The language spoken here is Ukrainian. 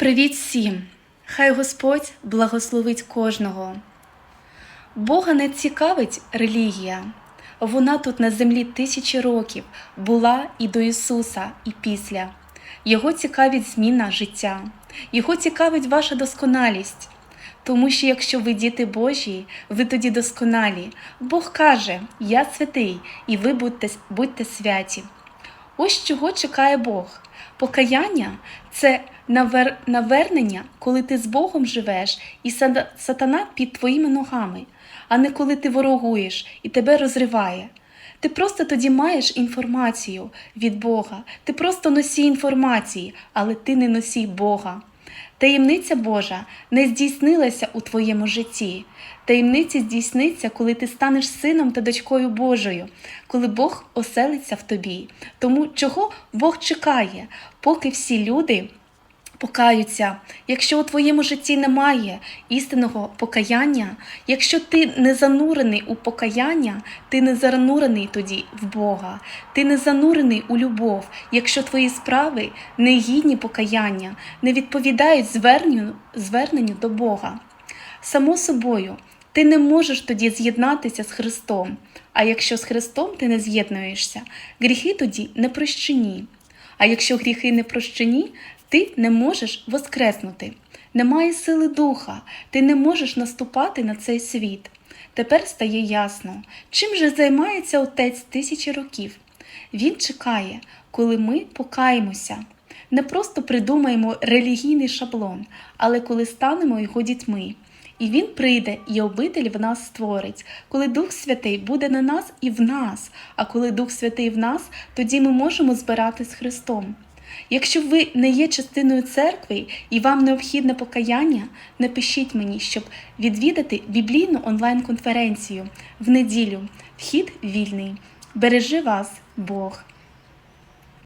Привіт всім! Хай Господь благословить кожного. Бога не цікавить релігія. Вона тут на землі тисячі років була і до Ісуса, і після. Його цікавить зміна життя, Його цікавить ваша досконалість. Тому що якщо ви діти Божі, ви тоді досконалі. Бог каже: Я святий, і ви будьте, будьте святі. Ось чого чекає Бог. Покаяння це навер... навернення, коли ти з Богом живеш, і сатана під твоїми ногами, а не коли ти ворогуєш і тебе розриває. Ти просто тоді маєш інформацію від Бога, ти просто носій інформації, але ти не носій Бога. Таємниця Божа не здійснилася у твоєму житті. Таємниця здійсниться, коли ти станеш сином та дочкою Божою, коли Бог оселиться в тобі. Тому чого Бог чекає, поки всі люди покаються, якщо у твоєму житті немає істинного покаяння, якщо ти не занурений у покаяння, ти не занурений тоді в Бога, ти не занурений у любов, якщо твої справи не гідні покаяння, не відповідають зверненню, зверненню до Бога. Само собою, ти не можеш тоді з'єднатися з Христом. А якщо з Христом ти не з'єднуєшся, гріхи тоді не прощені. А якщо гріхи не прощені, ти не можеш воскреснути. Немає сили духа, ти не можеш наступати на цей світ. Тепер стає ясно, чим же займається отець тисячі років. Він чекає, коли ми покаємося. Не просто придумаємо релігійний шаблон, але коли станемо його дітьми. І він прийде, і обитель в нас створить, коли Дух Святий буде на нас і в нас. А коли Дух Святий в нас, тоді ми можемо збирати з Христом. Якщо ви не є частиною церкви і вам необхідне покаяння, напишіть мені, щоб відвідати біблійну онлайн-конференцію в неділю. Вхід вільний. Бережи вас, Бог!